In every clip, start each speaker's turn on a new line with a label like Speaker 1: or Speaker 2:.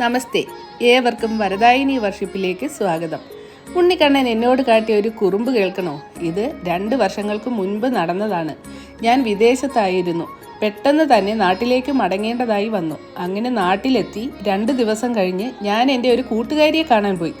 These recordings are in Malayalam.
Speaker 1: നമസ്തേ. ഏവർക്കും വരദായിനി വർഷിപ്പിലേക്ക് സ്വാഗതം. ഉണ്ണിക്കണ്ണൻ എന്നോട് കാട്ടിയ ഒരു കുറുമ്പ് കേൾക്കണോ? ഇത് രണ്ട് വർഷങ്ങൾക്ക് മുൻപ് നടന്നതാണ്. ഞാൻ വിദേശത്തായിരുന്നു. പെട്ടെന്ന് തന്നെ നാട്ടിലേക്ക് മടങ്ങേണ്ടതായി വന്നു. അങ്ങനെ നാട്ടിലെത്തി രണ്ട് ദിവസം കഴിഞ്ഞ് ഞാൻ എന്റെ ഒരു കൂട്ടുകാരിയെ കാണാൻ പോയി.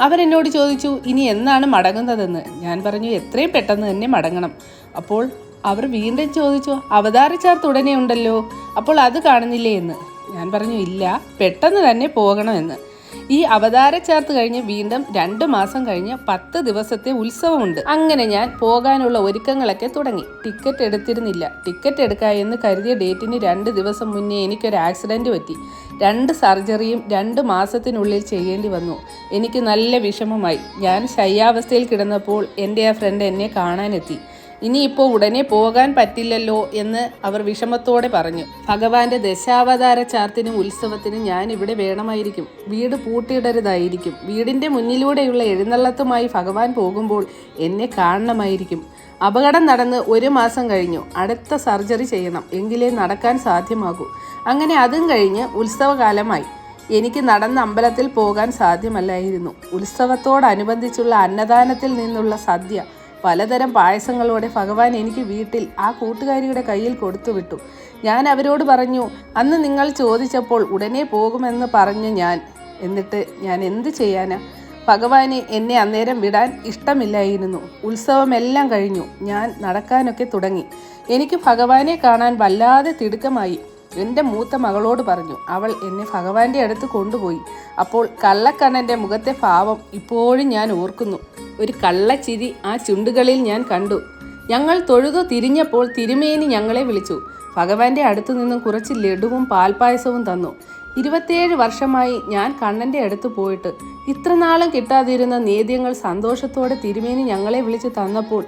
Speaker 1: അവൻ എന്നോട് ചോദിച്ചു ഇനി എന്നാണ് മടങ്ങുന്നതെന്ന്? ഞാൻ പറഞ്ഞു എത്രയും പെട്ടെന്ന് തന്നെ മടങ്ങണം. അപ്പോൾ അവർ വീണ്ടും ചോദിച്ചു അവതാര ചാർത്ത് ഉടനെ ഉണ്ടല്ലോ. അപ്പോൾ അത് കാണുന്നില്ലേ എന്ന്? ഞാൻ പറഞ്ഞു ഇല്ല പെട്ടെന്ന് തന്നെ പോകണമെന്ന്. ഈ അവതാര ചേർത്ത് കഴിഞ്ഞ് വീണ്ടും രണ്ട് മാസം കഴിഞ്ഞ് പത്ത് ദിവസത്തെ ഉത്സവമുണ്ട്. അങ്ങനെ ഞാൻ പോകാനുള്ള ഒരുക്കങ്ങളൊക്കെ തുടങ്ങി. ടിക്കറ്റ് എടുത്തിരുന്നില്ല. ടിക്കറ്റ് എടുക്കുക എന്ന് കരുതിയ ഡേറ്റിന് രണ്ട് ദിവസം മുന്നേ എനിക്കൊരു ആക്സിഡന്റ് പറ്റി. രണ്ട് സർജറിയും രണ്ട് മാസത്തിനുള്ളിൽ ചെയ്യേണ്ടി വന്നു. എനിക്ക് നല്ല വിഷമമായി. ഞാൻ ശയ്യാവസ്ഥയിൽ കിടന്നപ്പോൾ എന്റെ ആ ഫ്രണ്ട് എന്നെ കാണാനെത്തി. ഇനിയിപ്പോൾ ഉടനെ പോകാൻ പറ്റില്ലല്ലോ എന്ന് അവർ വിഷമത്തോടെ പറഞ്ഞു. ഭഗവാന്റെ ദശാവതാര ചാർത്തിനും ഉത്സവത്തിനും ഞാൻ ഇവിടെ വേണമായിരിക്കും. വീട് പൂട്ടിയിടരുതായിരിക്കും. വീടിന്റെ മുന്നിലൂടെയുള്ള എഴുന്നള്ളത്തുമായി ഭഗവാൻ പോകുമ്പോൾ എന്നെ കാണണമായിരിക്കും. അപകടം നടന്ന് ഒരു മാസം കഴിഞ്ഞു. അടുത്ത സർജറി ചെയ്യണം. എങ്കിലേ നടക്കാൻ സാധ്യമാകൂ. അങ്ങനെ അതും കഴിഞ്ഞ് ഉത്സവകാലമായി. എനിക്ക് നടന്ന അമ്പലത്തിൽ പോകാൻ സാധ്യമല്ലായിരുന്നു. ഉത്സവത്തോടനുബന്ധിച്ചുള്ള അന്നദാനത്തിൽ നിന്നുള്ള സദ്യ പലതരം പായസങ്ങളോടെ ഭഗവാൻ എനിക്ക് വീട്ടിൽ ആ കൂട്ടുകാരിയുടെ കയ്യിൽ കൊടുത്തു വിട്ടു. ഞാൻ അവരോട് പറഞ്ഞു അന്ന് നിങ്ങൾ ചോദിച്ചപ്പോൾ ഉടനെ പോകുമെന്ന് പറഞ്ഞു ഞാൻ. എന്നിട്ട് ഞാൻ എന്ത് ചെയ്യാനാ? ഭഗവാന് എന്നെ അന്നേരം വിടാൻ ഇഷ്ടമില്ലായിരുന്നു. ഉത്സവമെല്ലാം കഴിഞ്ഞു. ഞാൻ നടക്കാനൊക്കെ തുടങ്ങി. എനിക്ക് ഭഗവാനെ കാണാൻ വല്ലാതെ തിടുക്കമായി. എന്റെ മൂത്ത മകളോട് പറഞ്ഞു അവൾ എന്നെ ഭഗവാന്റെ അടുത്ത് കൊണ്ടുപോയി. അപ്പോൾ കള്ളക്കണ്ണന്റെ മുഖത്തെ ഭാവം ഇപ്പോഴും ഞാൻ ഓർക്കുന്നു. ഒരു കള്ളച്ചിരി ആ ചുണ്ടുകളിൽ ഞാൻ കണ്ടു. ഞങ്ങൾ തൊഴുതു തിരിഞ്ഞപ്പോൾ തിരുമേനി ഞങ്ങളെ വിളിച്ചു. ഭഗവാന്റെ അടുത്തു നിന്നും കുറച്ച് ലഡുവും പാൽപ്പായസവും തന്നു. ഇരുപത്തിയേഴ് വർഷമായി ഞാൻ കണ്ണന്റെ അടുത്ത് പോയിട്ട് ഇത്രനാളും കിട്ടാതിരുന്ന നേദ്യങ്ങൾ സന്തോഷത്തോടെ തിരുമേനി ഞങ്ങളെ വിളിച്ച് തന്നപ്പോൾ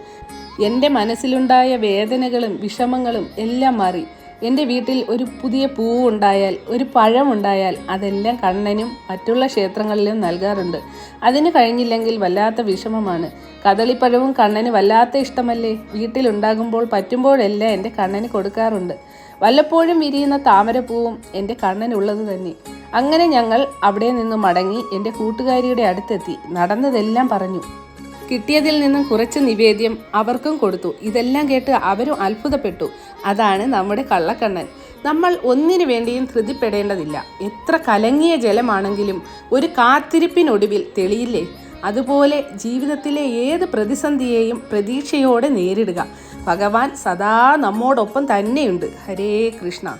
Speaker 1: എന്റെ മനസ്സിലുണ്ടായ വേദനകളും വിഷമങ്ങളും എല്ലാം മാറി. എന്റെ വീട്ടിൽ ഒരു പുതിയ പൂവുണ്ടായാൽ ഒരു പഴം ഉണ്ടായാൽ അതെല്ലാം കണ്ണനും മറ്റുള്ള ക്ഷേത്രങ്ങളിലും നൽകാറുണ്ട്. അതിന് കഴിഞ്ഞില്ലെങ്കിൽ വല്ലാത്ത വിഷമമാണ്. കദളിപ്പഴവും കണ്ണന് വല്ലാത്ത ഇഷ്ടമല്ലേ? വീട്ടിലുണ്ടാകുമ്പോൾ പറ്റുമ്പോഴെല്ലാം എന്റെ കണ്ണന് കൊടുക്കാറുണ്ട്. വല്ലപ്പോഴും വിരിയുന്ന താമരപ്പൂവും എന്റെ കണ്ണനുള്ളത് തന്നെ. അങ്ങനെ ഞങ്ങൾ അവിടെ നിന്ന് മടങ്ങി എന്റെ കൂട്ടുകാരിയുടെ അടുത്തെത്തി. നടന്നതെല്ലാം പറഞ്ഞു. കിട്ടിയതിൽ നിന്നും കുറച്ച് നിവേദ്യം അവർക്കും കൊടുത്തു. ഇതെല്ലാം കേട്ട് അവരും അത്ഭുതപ്പെട്ടു. അതാണ് നമ്മുടെ കള്ളക്കണ്ണൻ. നമ്മൾ ഒന്നിനു വേണ്ടിയും ധൃതിപ്പെടേണ്ടതില്ല. എത്ര കലങ്ങിയ ജലമാണെങ്കിലും ഒരു കാത്തിരിപ്പിനൊടുവിൽ തെളിയില്ലേ? അതുപോലെ ജീവിതത്തിലെ ഏത് പ്രതിസന്ധിയെയും പ്രതീക്ഷയോടെ നേരിടുക. ഭഗവാൻ സദാ നമ്മോടൊപ്പം തന്നെയുണ്ട്. ഹരേ കൃഷ്ണ.